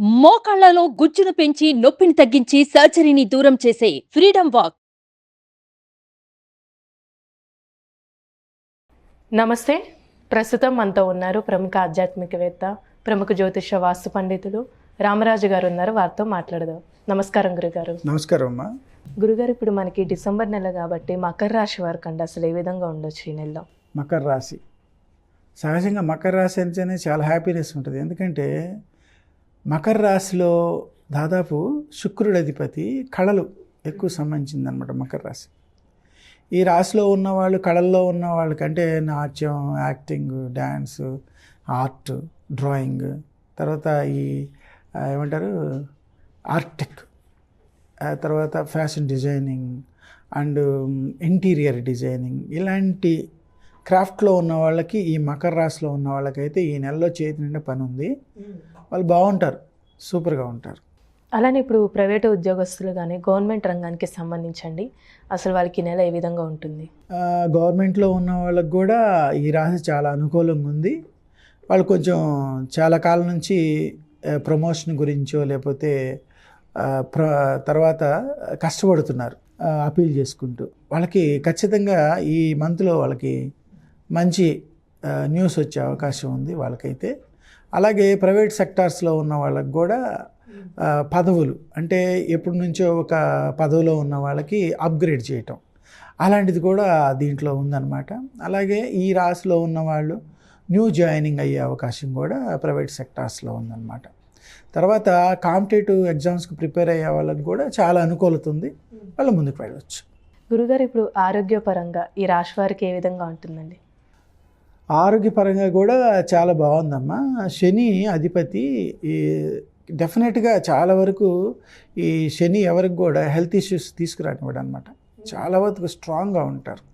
మోకాళ్ళలో గుజ్జును పెంచి నొప్పిని తగ్గించి సర్జరీని దూరం చేసే ఫ్రీడమ్ వాక్. నమస్తే. ప్రస్తుతం మనతో ఉన్నారు ప్రముఖ ఆధ్యాత్మికవేత్త ప్రముఖ జ్యోతిష వాస్తు పండితులు రామరాజు గారు ఉన్నారు. వారితో మాట్లాడదాం. నమస్కారం గురుగారు. నమస్కారం అమ్మా. గురుగారు ఇప్పుడు మనకి డిసెంబర్ నెల కాబట్టి మకర రాశి వారికి అండి అసలు ఏ విధంగా ఉండొచ్చు ఈ నెలలో? మకర రాశి. సహజంగా మకర రాశి అంటేనే చాలా హ్యాపీనెస్ ఉంటుంది. ఎందుకంటే మకర రాశిలో దాదాపు శుక్రుడి అధిపతి కళలు ఎక్కువ సంబంధించింది అనమాట మకర రాశి. ఈ రాశిలో ఉన్న వాళ్ళు కళల్లో ఉన్న వాళ్ళకంటే నాట్యం యాక్టింగ్ డ్యాన్స్ ఆర్ట్ డ్రాయింగ్ తర్వాత ఈ ఏమంటారు? ఆర్టెక్ తర్వాత fashion designing and interior designing ఇలాంటి క్రాఫ్ట్లో ఉన్న వాళ్ళకి ఈ మకర రాశిలో ఉన్న వాళ్ళకైతే ఈ నెలలో చేతి నిండా పని ఉంది. వాళ్ళు బాగుంటారు. సూపర్గా ఉంటారు. అలానే ఇప్పుడు ప్రైవేటు ఉద్యోగస్తులు కానీ గవర్నమెంట్ రంగానికి సంబంధించండి. అసలు వాళ్ళకి ఈ నెల ఏ విధంగా ఉంటుంది? గవర్నమెంట్లో ఉన్న వాళ్ళకి కూడా ఈ రాశి చాలా అనుకూలంగా ఉంది. వాళ్ళు కొంచెం చాలా కాలం నుంచి ప్రమోషన్ గురించో లేకపోతే ప్ర తర్వాత కష్టపడుతున్నారు. అపీల్ చేసుకుంటూ. వాళ్ళకి ఖచ్చితంగా ఈ మంత్లో వాళ్ళకి మంచి న్యూస్ వచ్చే అవకాశం ఉంది వాళ్ళకైతే. అలాగే ప్రైవేట్ సెక్టార్స్లో ఉన్న వాళ్ళకి కూడా పదవులు అంటే ఎప్పటి నుంచో ఒక పదవిలో ఉన్న వాళ్ళకి అప్గ్రేడ్ చేయటం అలాంటిది కూడా దీంట్లో ఉందన్నమాట. అలాగే ఈ రాశిలో ఉన్న వాళ్ళు న్యూ జాయినింగ్ అయ్యే అవకాశం కూడా ప్రైవేట్ సెక్టార్స్లో ఉందన్నమాట. తర్వాత కాంపిటేటివ్ ఎగ్జామ్స్కి ప్రిపేర్ అయ్యే వాళ్ళకి కూడా చాలా అనుకూలత ఉంది. వాళ్ళు ముందుకు వెళ్ళవచ్చు గురుగారు ఇప్పుడు ఆరోగ్యపరంగా ఈ రాశి వారికి ఏ విధంగా ఉంటుందండి? ఆరోగ్యపరంగా కూడా చాలా బాగుందమ్మా. శని అధిపతి ఈ డెఫినెట్గా చాలా వరకు ఈ శని ఎవరికి కూడా హెల్త్ ఇష్యూస్ తీసుకురానివాడు అనమాట చాలా వరకు స్ట్రాంగ్గా ఉంటారు.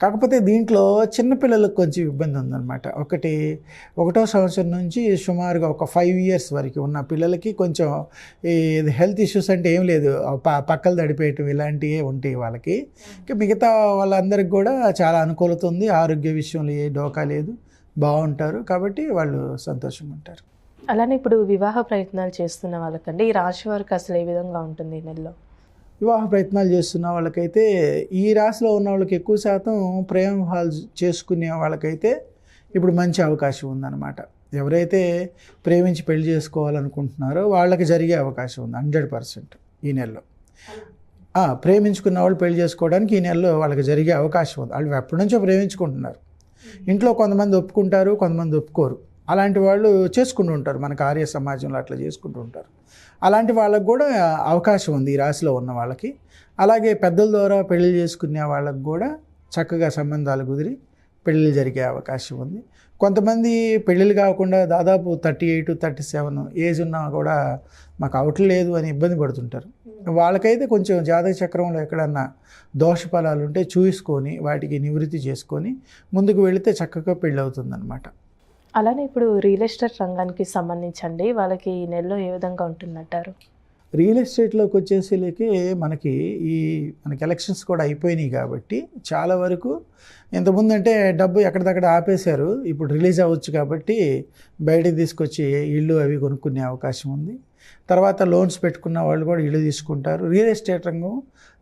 కాకపోతే దీంట్లో చిన్నపిల్లలకు కొంచెం ఇబ్బంది ఉందన్నమాట. ఒకటి ఒకటో సంవత్సరం నుంచి సుమారుగా ఒక ఫైవ్ ఇయర్స్ వరకు ఉన్న పిల్లలకి కొంచెం ఈ హెల్త్ ఇష్యూస్ అంటే ఏం లేదు. ప పక్కలు తడిపేయటం ఇలాంటివే ఉంటాయి వాళ్ళకి. ఇంకా మిగతా వాళ్ళందరికీ కూడా చాలా అనుకూలత ఉంది. ఆరోగ్య విషయంలో ఏ డోకా లేదు. బాగుంటారు. కాబట్టి వాళ్ళు సంతోషంగా ఉంటారు. అలానే ఇప్పుడు వివాహ ప్రయత్నాలు చేస్తున్న వాళ్ళకండి ఈ రాశి వారికి అసలు ఏ విధంగా ఉంటుంది ఈ నెలలో? వివాహ ప్రయత్నాలు చేస్తున్న వాళ్ళకైతే ఈ రాశిలో ఉన్న వాళ్ళకి ఎక్కువ శాతం ప్రేమ వివాహాలు చేసుకునే వాళ్ళకైతే ఇప్పుడు మంచి అవకాశం ఉందన్నమాట. ఎవరైతే ప్రేమించి పెళ్ళి చేసుకోవాలనుకుంటున్నారో వాళ్ళకి జరిగే అవకాశం ఉంది హండ్రెడ్ పర్సెంట్ ఈ నెలలో. ప్రేమించుకున్న వాళ్ళు పెళ్ళి చేసుకోవడానికి ఈ నెలలో వాళ్ళకి జరిగే అవకాశం ఉంది. వాళ్ళు ఎప్పటి నుంచో ప్రేమించుకుంటున్నారు. ఇంట్లో కొంతమంది ఒప్పుకుంటారు కొంతమంది ఒప్పుకోరు. అలాంటి వాళ్ళు చేసుకుంటూ ఉంటారు. మనకు ఆర్య సమాజంలో అట్లా చేసుకుంటూ ఉంటారు. అలాంటి వాళ్ళకు కూడా అవకాశం ఉంది ఈ రాశిలో ఉన్న వాళ్ళకి. అలాగే పెద్దల ద్వారా పెళ్ళి చేసుకునే వాళ్ళకు కూడా చక్కగా సంబంధాలు కుదిరి పెళ్ళిళ్ళు జరిగే అవకాశం ఉంది. కొంతమంది పెళ్ళిళ్ళు కాకుండా దాదాపు thirty eight thirty seven age ఉన్నా కూడా మాకు అవట్లేదు అని ఇబ్బంది పడుతుంటారు. వాళ్ళకైతే కొంచెం జాతక చక్రంలో ఎక్కడన్నా దోష ఫలాలు ఉంటే చూసుకొని వాటికి నివృత్తి చేసుకొని ముందుకు వెళితే చక్కగా పెళ్ళి అవుతుందన్నమాట. అలానే ఇప్పుడు రియల్ ఎస్టేట్ రంగానికి సంబంధించండి వాళ్ళకి ఈ నెలలో ఏ విధంగా ఉంటుందంటారు? రియల్ ఎస్టేట్లోకి వచ్చేసరికి మనకి ఈ మనకి ఎలక్షన్స్ కూడా అయిపోయినాయి కాబట్టి చాలా వరకు ఇంతకుముందు అంటే డబ్బు ఎక్కడిదక్కడ ఆపేశారు ఇప్పుడు రిలీజ్ అవ్వచ్చు కాబట్టి బయటకు తీసుకొచ్చి ఇల్లు అవి కొనుక్కునే అవకాశం ఉంది. తర్వాత లోన్స్ పెట్టుకున్న వాళ్ళు కూడా ఇల్లు తీసుకుంటారు. రియల్ ఎస్టేట్ రంగం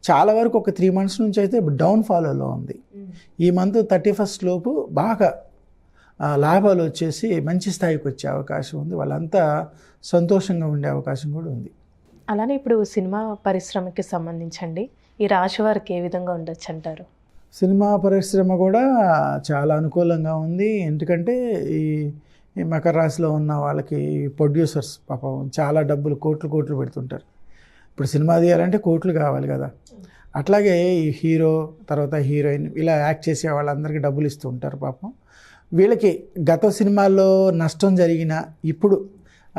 చాలా వరకు ఒక త్రీ మంత్స్ నుంచి అయితే డౌన్ ఫాలోలో ఉంది. ఈ మంత్ థర్టీ ఫస్ట్ లోపు బాగా లాభాలు వచ్చేసి మంచి స్థాయికి వచ్చే అవకాశం ఉంది. వాళ్ళంతా సంతోషంగా ఉండే అవకాశం కూడా ఉంది. అలానే ఇప్పుడు సినిమా పరిశ్రమకి సంబంధించండి. ఈ రాశి వారికి ఏ విధంగా ఉండొచ్చు అంటారు? సినిమా పరిశ్రమ కూడా చాలా అనుకూలంగా ఉంది. ఎందుకంటే ఈ ఈ మకర రాశిలో ఉన్న వాళ్ళకి ప్రొడ్యూసర్స్ పాపం చాలా డబ్బులు కోట్లు కోట్లు పెడుతుంటారు. ఇప్పుడు సినిమా తీయాలంటే కోట్లు కావాలి కదా. అట్లాగే ఈ హీరో తర్వాత హీరోయిన్ ఇలా యాక్ట్ చేసే వాళ్ళందరికీ డబ్బులు ఇస్తూ ఉంటారు పాపం. వీళ్ళకి గత సినిమాల్లో నష్టం జరిగిన ఇప్పుడు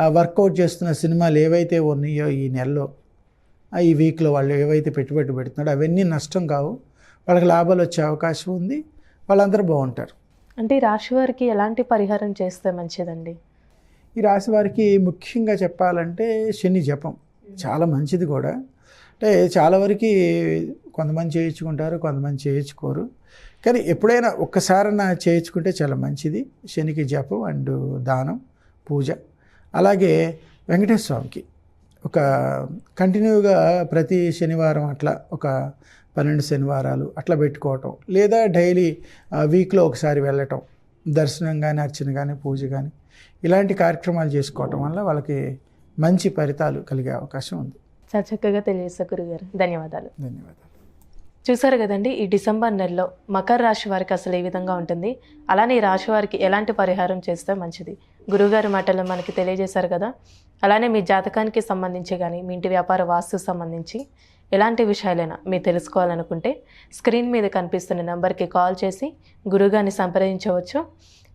వర్కౌట్ చేస్తున్న సినిమాలు ఏవైతే ఉన్నాయో ఈ నెలలో ఈ వీక్లో వాళ్ళు ఏవైతే పెట్టుబడి పెడుతున్నారో అవన్నీ నష్టం కావు. వాళ్ళకి లాభాలు వచ్చే అవకాశం ఉంది. వాళ్ళందరూ బాగుంటారు. అంటే ఈ రాశి వారికి ఎలాంటి పరిహారం చేస్తే మంచిదండి? ఈ రాశి వారికి ముఖ్యంగా చెప్పాలంటే శని జపం చాలా మంచిది కూడా. అంటే చాలా వరకు కొంతమంది చేయించుకుంటారు కొంతమంది చేయించుకోరు. కానీ ఎప్పుడైనా ఒక్కసారైనా చేయించుకుంటే చాలా మంచిది. శనికి జపం అండ్ దానం పూజ. అలాగే వెంకటేశ్వర స్వామికి ఒక కంటిన్యూగా ప్రతి శనివారం అట్లా ఒక పన్నెండు శనివారాలు అట్లా పెట్టుకోవటం లేదా డైలీ వీక్లో ఒకసారి వెళ్ళటం దర్శనం కానీ అర్చన కానీ పూజ కానీ ఇలాంటి కార్యక్రమాలు చేసుకోవటం వల్ల వాళ్ళకి మంచి ఫలితాలు కలిగే అవకాశం ఉంది. చాలా చక్కగా తెలియజేస్తారు గురుగారు. ధన్యవాదాలు. ధన్యవాదాలు. చూసారు కదండి ఈ డిసెంబర్ నెలలో మకర రాశి వారికి అసలు ఏ విధంగా ఉంటుంది? అలానే ఈ రాశి వారికి ఎలాంటి పరిహారం చేస్తే మంచిది? గురుగారి మాటలు మనకి తెలియజేశారు కదా. అలానే మీ జాతకానికి సంబంధించి కానీ మీ ఇంటి వ్యాపార వాస్తు సంబంధించి ఎలాంటి విషయాలైనా మీరు తెలుసుకోవాలనుకుంటే స్క్రీన్ మీద కనిపిస్తున్న నెంబర్కి కాల్ చేసి గురుగారిని సంప్రదించవచ్చు.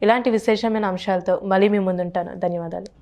ఇలాంటి విశేషమైన అంశాలతో మళ్ళీ మీ ముందుంటాను. ధన్యవాదాలు.